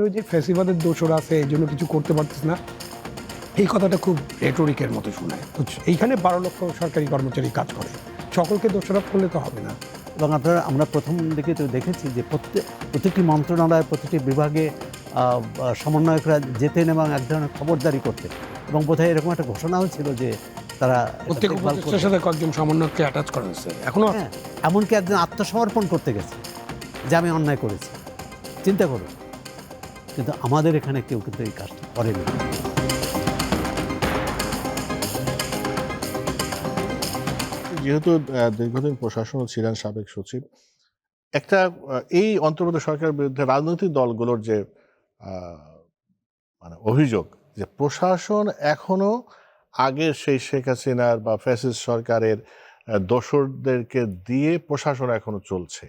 ওই যে ফ্যাসিবাদের দোষরা আছে এই জন্য কিছু করতে পারতেছ না। এই কথাটা খুব রেটোরিকের মতো শোনায়। তো এইখানে বারো লক্ষ সরকারি কর্মচারী কাজ করে। সকলকে দোষারোপ করলে তো হবে না। এবং আপনারা আমরা প্রথম দিকে তো দেখেছি যে প্রত্যেক প্রতিটি মন্ত্রণালয় প্রতিটি বিভাগে সমন্বয়করা যেতেন এবং এক ধরনের খবরদারি করতেন। এবং বোধহয় এরকম একটা ঘোষণাও ছিল যে তারা প্রত্যেক। সাথে কয়েকজন সমন্বয়ককে অ্যাটাচ করা হয়েছে। এখনও আছে। হ্যাঁ এমনকি একজন আত্মসমর্পণ করতে গেছে যে আমি অন্যায় করেছি। চিন্তা করুন। কিন্তু আমাদের এখানে কেউ কিন্তু এই কাজটা করেনি। যেহেতু দীর্ঘদিন প্রশাসনও ছিলেন সাবেক সচিব একটা এই অন্তর্গত সরকারের বিরুদ্ধে রাজনৈতিক দলগুলোর যে মানে অভিযোগ যে প্রশাসন এখনও আগের সেই শেখ হাসিনার বা ফ্যাসিস্ট সরকারের আহ, দোসরদেরকে দিয়ে প্রশাসন এখনও চলছে।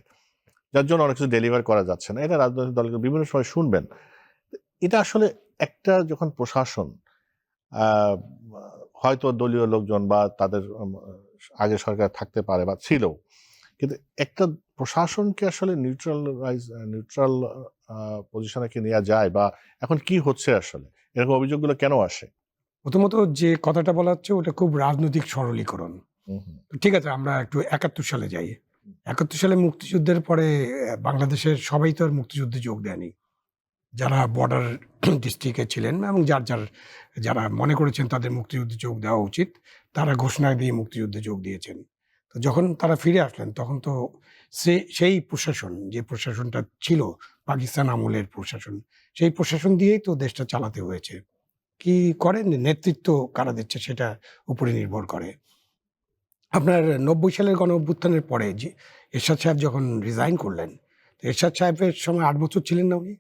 যার জন্য অনেক কিছু ডেলিভার করা যাচ্ছে না। এটা রাজনৈতিক দলকে বিভিন্ন সময় শুনবেন। এটা আসলে একটা যখন প্রশাসন হয়তো দলীয় লোকজন বা তাদের আগে সরকার থাকতে পারে বা ছিল কিন্তু একটা প্রশাসনকে আসলে নিউট্রালাইজ নিউট্রাল পজিশনে কি নেওয়া যায় বা এখন কি হচ্ছে আসলে? এরকম অভিযোগগুলো কেন আসে? প্রথমত যে কথাটা বলা হচ্ছে ওটা খুব রাজনৈতিক সরলীকরণ। ঠিক আছে আমরা একটু একাত্তর সালে যাই। একাত্তর সালে মুক্তিযুদ্ধের পরে বাংলাদেশের সবাই তো আর মুক্তিযুদ্ধে যোগ দেয়নি। যারা বর্ডার ডিস্ট্রিক্টে ছিলেন এবং যার যার, যারা মনে করেছেন তাদের মুক্তিযুদ্ধে যোগ দেওয়া উচিত, তারা ঘোষণা দিয়ে মুক্তিযুদ্ধে যোগ দিয়েছেন। তো যখন তারা ফিরে আসলেন, তখন তো সে, সেই প্রশাসন, যে প্রশাসনটা ছিল পাকিস্তান আমলের প্রশাসন, সেই প্রশাসন দিয়েই তো দেশটা চালাতে হয়েছে। কি করেন? নেতৃত্ব কারা দিচ্ছে সেটা উপরে নির্ভর করে। আপনার নব্বই সালের গণ অভ্যুত্থানের পরে এরশাদ সাহেব যখন রিজাইন করলেন এরশাদ সাহেবের সময় আট বছর ছিলেন না উনি?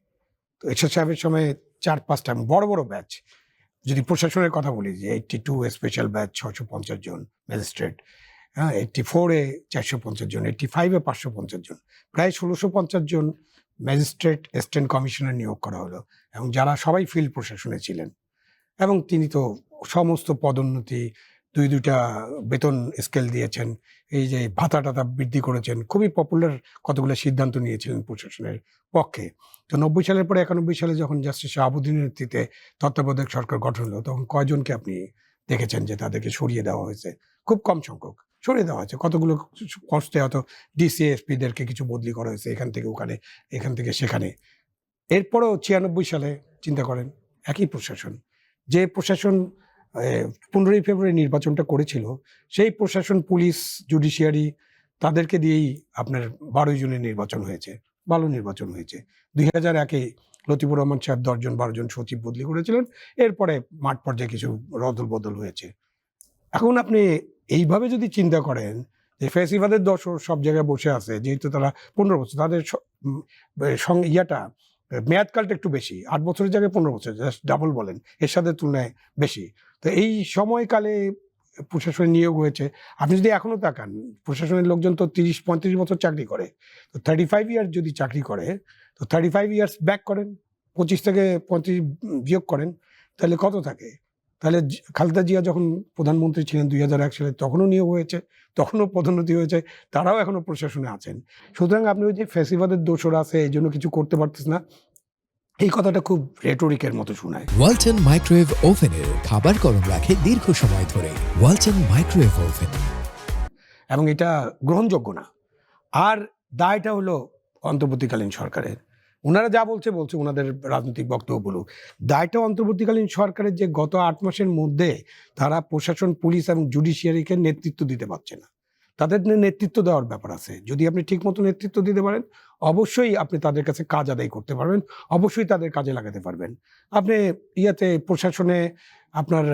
এরশাদ সাহেবের সময় চার পাঁচটা বড় বড় ব্যাচ। যদি প্রশাসনের কথা বলি যে এইটটি টু স্পেশাল ব্যাচ ছশো পঞ্চাশ জন ম্যাজিস্ট্রেট হ্যাঁ এইটটি ফোরে চারশো পঞ্চাশ জন এইটটি ফাইভে পাঁচশো পঞ্চাশ জন। প্রায় ষোলোশো পঞ্চাশ জন ম্যাজিস্ট্রেট অ্যাসিস্ট্যান্ট কমিশনার নিয়োগ করা হলো এবং যারা সবাই ফিল্ড প্রশাসনে ছিলেন। এবং তিনি তো সমস্ত পদোন্নতি দুই, দুইটা বেতন স্কেল দিয়েছেন। এই যে ভাতা টাতা বৃদ্ধি করেছেন, খুবই পপুলার কতগুলো সিদ্ধান্ত নিয়েছিলেন প্রশাসনের পক্ষে। তো নব্বই সালের পরে একানব্বই সালে যখন জাস্টিস শাহাবুদ্দিনের নেতৃত্বে তত্ত্বাবধায়ক সরকার গঠন হলো, তখন কয়জনকে আপনি দেখেছেন যে তাদেরকে সরিয়ে দেওয়া হয়েছে? খুব কম সংখ্যক সরিয়ে দেওয়া হয়েছে। কতগুলো কষ্টে হয়তো ডিসিএসপিদেরকে কিছু বদলি করা হয়েছে এখান থেকে ওখানে, এখান থেকে সেখানে। এরপরও ছিয়ানব্বই সালে, চিন্তা করেন, একই প্রশাসন। যে প্রশাসন পনেরোই ফেব্রুয়ারি নির্বাচনটা করেছিল, সেই প্রশাসন, পুলিশ জুডিশিয়ারি তাদেরকে দিয়েই আপনার বারোই জুনের নির্বাচন হয়েছে, ভালো নির্বাচন হয়েছে। দুই হাজার একে লতিফুর রহমান সাহেব দশজন বারো জন সচিব বদলি করেছিলেন, এরপরে মাঠ পর্যায়ে কিছু রদল বদল হয়েছে। এখন আপনি এইভাবে যদি চিন্তা করেন যে ফেসিবাদের দশর সব জায়গায় বসে আছে, যেহেতু তারা পনেরো বছর, তাদের ইয়াটা মেয়াদকালটা একটু বেশি, আট বছরের জায়গায় পনেরো বছর জাস্ট ডাবল বলেন, এর সাথে তুলনায় বেশি। তো এই সময়কালে প্রশাসনে নিয়োগ হয়েছে। আপনি যদি এখনও তাকান, প্রশাসনের লোকজন তো তিরিশ, পঁয়ত্রিশ বছর চাকরি করে। তো থার্টি ফাইভ ইয়ার্স যদি চাকরি করে, তো থার্টি ফাইভ ইয়ার্স ব্যাক করেন, পঁচিশ থেকে পঁয়ত্রিশ বিয়োগ করেন, তাহলে কত থাকে? তাহলে খালেদা জিয়া যখন প্রধানমন্ত্রী ছিলেন দুই হাজার এক সালে, তখনও নিয়োগ হয়েছে, তখনও পদোন্নতি হয়েছে, তারাও এখনও প্রশাসনে আছেন। সুতরাং আপনি ওই যে ফেসিবাদের দোষর আছে, এই জন্য কিছু করতে পারতেছ না। এই কথাটা খুব রেটোরিকের মতো শোনায়। ওয়ালটন মাইক্রোওয়েভ ওভেনের খাবার গরম রাখে দীর্ঘ সময় ধরে। Walton microwave oven. এবং এটা গ্রহণযোগ্য না। আর দায়টা হলো অন্তর্বর্তীকালীন সরকারের। ওনারা যা বলছে বলছে ওনাদের রাজনৈতিক বক্তব্য বলুক। দায়টা অন্তর্বর্তীকালীন সরকারের যে গত আট মাসের মধ্যে তারা প্রশাসন পুলিশ এবং জুডিশিয়ারিকে নেতৃত্ব দিতে পারছে না। তাদের নেতৃত্ব দেওয়ার ব্যাপার আছে। যদি আপনি ঠিক মতো নেতৃত্ব দিতে পারেন, অবশ্যই আপনি তাদের কাছে কাজ আদায় করতে পারবেন, অবশ্যই তাদের কাজে লাগাতে পারবেন। আপনি ইয়াতে প্রশাসনে আপনার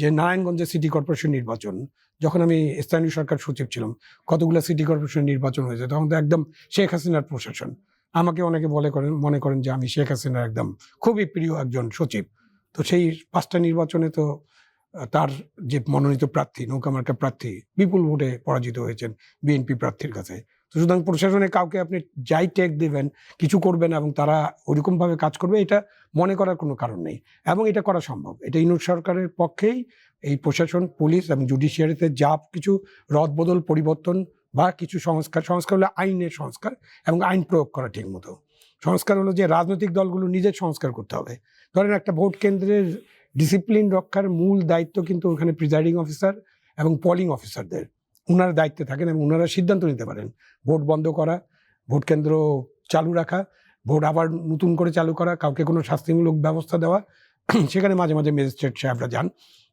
যে নারায়ণগঞ্জে সিটি কর্পোরেশন নির্বাচন, যখন আমি স্থানীয় সরকার সচিব ছিলাম, কতগুলো সিটি কর্পোরেশন নির্বাচন হয়েছে, তখন তো একদম শেখ হাসিনার প্রশাসন। আমাকে অনেকে বলে করেন, মনে করেন যে আমি শেখ হাসিনার একদম খুবই প্রিয় একজন সচিব। তো সেই পাঁচটা নির্বাচনে তো তার যে মনোনীত প্রার্থী নৌকামার্কা প্রার্থী বিপুল ভোটে পরাজিত হয়েছেন বিএনপি প্রার্থীর কাছে। তো সুতরাং প্রশাসনে কাউকে আপনি যাই টেক দেবেন, কিছু করবেন এবং তারা ওইরকমভাবে কাজ করবে, এটা মনে করার কোনো কারণ নেই এবং এটা করা সম্ভব। এটা ইনুট সরকারের পক্ষেই এই প্রশাসন, পুলিশ এবং জুডিশিয়ারিতে যা কিছু রদবদল, পরিবর্তন বা কিছু সংস্কার সংস্কার হলে আইনের সংস্কার এবং আইন প্রয়োগ করা ঠিক মতো। সংস্কার হলো যে রাজনৈতিক দলগুলো নিজের সংস্কার করতে হবে। ধরেন একটা ভোট কেন্দ্রের ডিসিপ্লিন রক্ষার মূল দায়িত্ব কিন্তু ওখানে প্রিজাইডিং অফিসার এবং পলিং অফিসারদের ওনারা দায়িত্বে থাকেন এবং ওনারা সিদ্ধান্ত নিতে পারেন। ভোট বন্ধ করা, ভোট কেন্দ্র চালু রাখা, ভোট আবার নতুন করে চালু করা, কাউকে কোনো শাস্তিমূলক ব্যবস্থা দেওয়া। সেখানে মাঝে মাঝে ম্যাজিস্ট্রেট সাহেবরা যান।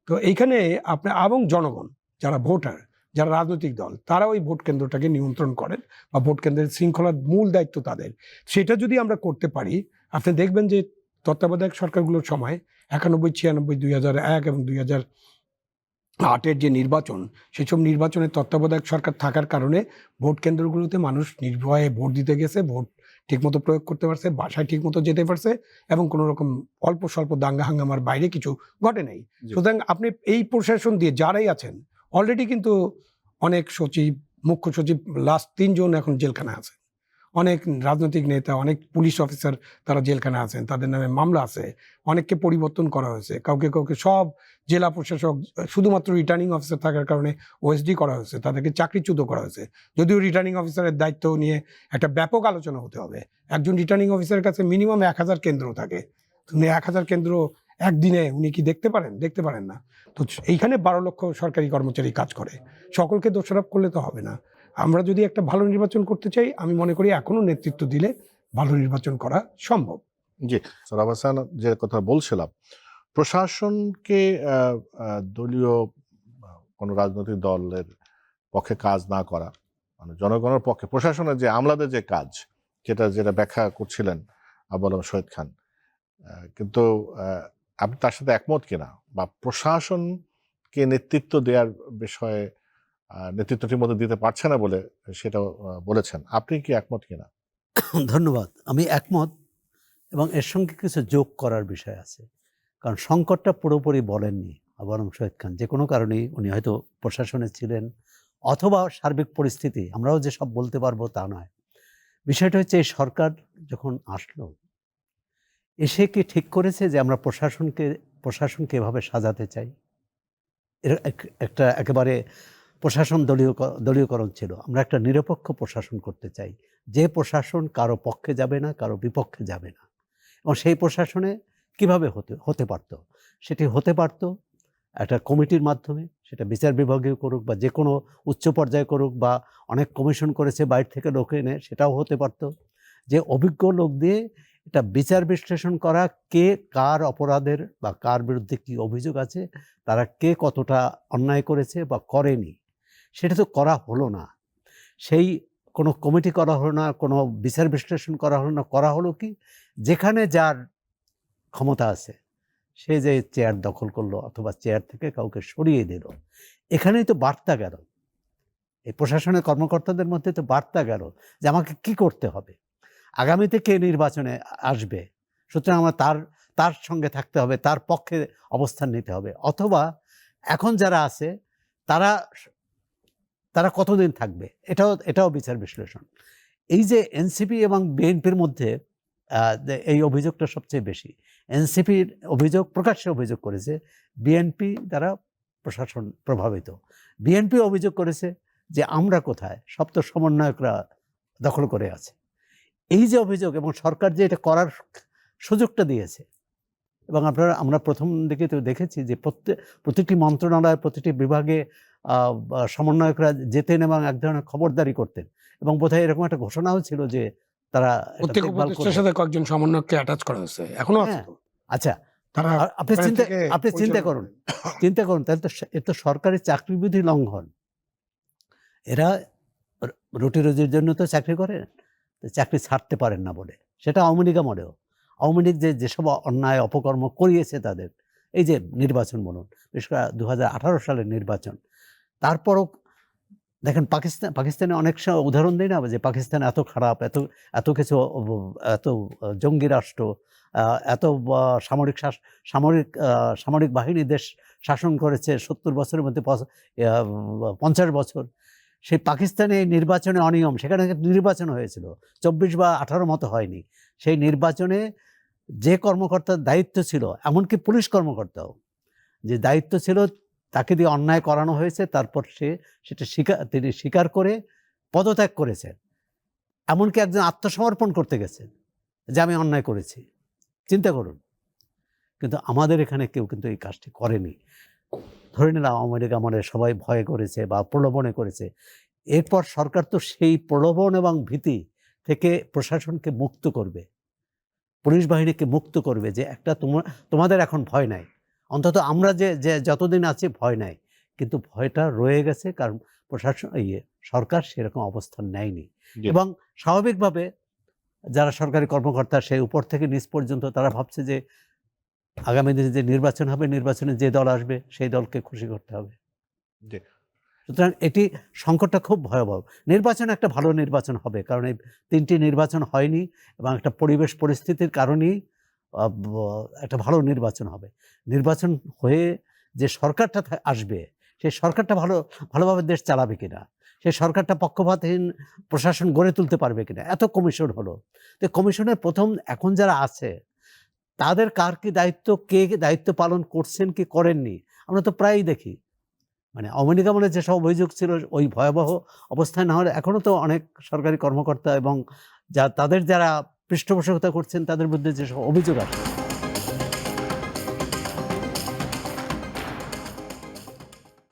তো এইখানে আপনার এবং জনগণ, যারা ভোটার, যারা রাজনৈতিক দল, তারা ওই ভোট কেন্দ্রটাকে নিয়ন্ত্রণ করেন বা ভোট কেন্দ্রের শৃঙ্খলার মূল দায়িত্ব তাদের। সেটা যদি আমরা করতে পারি, আপনি দেখবেন যে তত্ত্বাবধায়ক সরকারগুলোর সময় একানব্বই ছিয়ানব্বই দুই হাজার এক এবং দুই হাজার আটের যে নির্বাচন সেসব নির্বাচনের তত্ত্বাবধায়ক সরকার থাকার কারণে ভোট কেন্দ্রগুলোতে মানুষ নির্ভয়ে ভোট দিতে গেছে ভোট ঠিকমতো প্রয়োগ করতে পারছে বাসায় ঠিকমতো যেতে পারছে এবং কোনো রকম অল্প স্বল্প দাঙ্গা হাঙ্গামার বাইরে কিছু ঘটে নাই। সুতরাং আপনি এই প্রশাসন দিয়ে যারাই আছেন অলরেডি কিন্তু অনেক সচিব মুখ্য সচিব লাস্ট তিনজন এখন জেলখানায় আছে অনেক রাজনৈতিক নেতা, অনেক পুলিশ অফিসার তারা জেলখানে আছেন। তাদের নামে মামলা আছে। অনেককে পরিবর্তন করা হয়েছে। কাউকে কাউকে সব জেলা প্রশাসক, শুধুমাত্র রিটার্নিং অফিসার থাকার কারণে ওএসডি করা হয়েছে। তাদেরকে চাকরিচ্যুত করা হয়েছে। যদিও রিটার্নিং অফিসারের দায়িত্ব নিয়ে একটা ব্যাপক আলোচনা হতে হবে। একজন রিটার্নিং অফিসারের কাছে মিনিমাম এক হাজার কেন্দ্র থাকে। তুমি এক হাজার কেন্দ্র একদিনে উনি কি দেখতে পারেন? দেখতে পারেন না। তো এইখানে বারো লক্ষ সরকারি কর্মচারী কাজ করে। সকলকে দোষারোপ করলে তো হবে না। আমরা যদি একটা ভালো নির্বাচন করতে চাই, আমি মনে করি এখনও নেতৃত্ব দিলে ভালো নির্বাচন করা সম্ভব। জি সরাব হাসান, যে কথা বলছিলাম, প্রশাসনকে দলীয় কোনো রাজনৈতিক দলের পক্ষে কাজ না করা মানে জনগণের পক্ষে, প্রশাসনের যে আমলাদের যে কাজ, যেটা যেটা ব্যাখ্যা করছিলেন আবুল শহীদ খান কিন্তু আপনি তার সাথে একমত কিনা? বা প্রশাসনকে নেতৃত্ব দেওয়ার বিষয়ে নেতৃত্ব ঠিক মতো দিতে পারছে না বলে আহ, বলেছেন। আপনি কি একমত কিনা? ধন্যবাদ। আমি একমত এবং এর সঙ্গে কিছু যোগ করার বিষয় আছে। কারণ সংকটটা পুরোপুরি বলেননি আবরম শহীদ খান। যে কোনো কারণেই উনি হয়তো প্রশাসনে ছিলেন অথবা সার্বিক পরিস্থিতি আমরাও যে সব বলতে পারব তা নয়। বিষয়টা হচ্ছে এই সরকার যখন আসলো এসে কি ঠিক করেছে যে আমরা প্রশাসনকে প্রশাসনকে এভাবে সাজাতে চাই? এর এক- একটা একেবারে প্রশাসন দলীয়, দলীয়করণ ছিল। আমরা একটা নিরপেক্ষ প্রশাসন করতে চাই। যে প্রশাসন কারও পক্ষে যাবে না, কারও বিপক্ষে যাবে না। এবং সেই প্রশাসনে কীভাবে হতে হতে পারত? সেটি হতে পারত একটা কমিটির মাধ্যমে, সেটা বিচার বিভাগে করুক বা যে কোনো উচ্চ পর্যায়ে করুক বা অনেক কমিশন করেছে, বাইরে থেকে লোক এনে, সেটাও হতে পারত। যে অভিজ্ঞ লোক দিয়ে এটা বিচার বিশ্লেষণ করা, কে কার অপরাধের বা কার বিরুদ্ধে কী অভিযোগ আছে, তারা কে কতটা অন্যায় করেছে বা করেনি, সেটা তো করা হলো না। সেই কোনো কমিটি করা হলো না, কোনো বিচার বিশ্লেষণ করা হলো না, করা হলো কি? যেখানে যার ক্ষমতা আছে, সে যে চেয়ার দখল করল অথবা চেয়ার থেকে কাউকে সরিয়ে দিল, এখানেই তো বার্তা গেল। এই প্রশাসনের কর্মকর্তাদের মধ্যে তো বার্তা গেল যে আমাকে কি করতে হবে। আগামীতে কে নির্বাচনে আসবে? সুতরাং আমার তার তার সঙ্গে থাকতে হবে, তার পক্ষে অবস্থান নিতে হবে। অথবা এখন যারা আছে, তারা তারা কতদিন থাকবে? এটাও এটাও বিচার বিশ্লেষণ। এই যে এনসিপি এবং বিএনপির মধ্যে এই অভিযোগটা সবচেয়ে বেশি। এনসিপির অভিযোগ, প্রকাশ্যে অভিযোগ করেছে, বিএনপি দ্বারা প্রশাসন প্রভাবিত। বিএনপি অভিযোগ করেছে যে আমরা কোথায়? সব তো সমন্বয়করা দখল করে আছে। এই যে অভিযোগ এবং সরকার যে এটা করার সুযোগটা দিয়েছে এবং আপনারা আমরা প্রথম দিকে তো দেখেছি যে প্রত্যেক প্রতিটি মন্ত্রণালয় প্রতিটি বিভাগে সমন্বয়করা যেতেন এবং এক ধরনের খবরদারি করতেন এবং বোধহয় এরকম একটা ঘোষণাও ছিল যে তারা প্রত্যেক উপদেষ্টার সাথে কয়েকজন সমন্বয়ককে অ্যাটাচ করা হয়েছে এখনও আছে হ্যাঁ। আচ্ছা তারা আপনি চিন্তা আপনি চিন্তা করুন চিন্তা করুন তাহলে তো এ তো সরকারি চাকরিবিধি লঙ্ঘন। এরা রুটি রুজির জন্য তো চাকরি করেন চাকরি ছাড়তে পারেন না বলে। সেটা আওয়ামী লীগ আমলেও আওয়ামী লীগ যে যেসব অন্যায় অপকর্ম করিয়েছে তাদের, এই যে নির্বাচন বলুন, বিশেষ করে দু হাজার আঠারো সালের নির্বাচন, তারপরও দেখেন পাকিস্তান, পাকিস্তানে অনেক উদাহরণ দিই না যে পাকিস্তান এত খারাপ, এত এত কিছু, এত জঙ্গি রাষ্ট্র এত সামরিক সামরিক সামরিক বাহিনী দেশ শাসন করেছে সত্তর বছরের মধ্যে পঞ্চাশ বছর। সেই পাকিস্তানে নির্বাচনে অনিয়ম, সেখানে নির্বাচন হয়েছিল। চব্বিশ বা আঠারো মতো হয়নি। সেই নির্বাচনে যে কর্মকর্তার দায়িত্ব ছিল, এমনকি পুলিশ কর্মকর্তাও, যে দায়িত্ব ছিল তাকে দিয়ে অন্যায় করানো হয়েছে, তারপর সে, সেটা স্বীকার তিনি স্বীকার করে পদত্যাগ করেছেন। এমনকি একজন আত্মসমর্পণ করতে গেছেন, যে আমি অন্যায় করেছি। চিন্তা করুন। কিন্তু আমাদের এখানে কেউ কিন্তু এই কাজটি করেনি। ধরে নিলাম আমেরিকা আমলে সবাই ভয় করেছে বা প্রলোভনে করেছে। এরপর সরকার তো সেই প্রলোভন এবং ভীতি থেকে প্রশাসনকে মুক্ত করবে। পুলিশ বাহিনীকে মুক্ত করবে যে একটা তোমার তোমাদের এখন ভয় নাই। অন্তত আমরা যে যে যতদিন আছি ভয় নাই। কিন্তু ভয়টা রয়ে গেছে কারণ প্রশাসন ইয়ে সরকার সেরকম অবস্থান নেয়নি। এবং স্বাভাবিকভাবে যারা সরকারি কর্মকর্তা সেই উপর থেকে নিচ পর্যন্ত তারা ভাবছে যে আগামী দিনে যে নির্বাচন হবে নির্বাচনে যে দল আসবে সেই দলকে খুশি করতে হবে। সুতরাং এটি সংকটটা খুব ভয়াবহ। নির্বাচন একটা ভালো নির্বাচন হবে কারণ এই তিনটি নির্বাচন হয়নি এবং একটা পরিবেশ পরিস্থিতির কারণেই একটা ভালো নির্বাচন হবে। নির্বাচন হয়ে যে সরকারটা আসবে সেই সরকারটা ভালো ভালোভাবে দেশ চালাবে কিনা? সেই সরকারটা পক্ষপাতহীন প্রশাসন গড়ে তুলতে পারবে কিনা? এত কমিশন হলো। তো কমিশনের প্রথম এখন যারা আছে তাদের কার কি দায়িত্ব, কে দায়িত্ব পালন করছেন, কি করেননি, আমরা তো প্রায়ই দেখি। মানে অমনিকা মনে যেসব অভিযোগ ছিল, ওই ভয়াবহ অবস্থায় না হলে এখনও তো অনেক সরকারি কর্মকর্তা এবং যা, তাদের যারা পৃষ্ঠপোষকতা করছেন, তাদের মধ্যে যেসব অভিযোগ আছে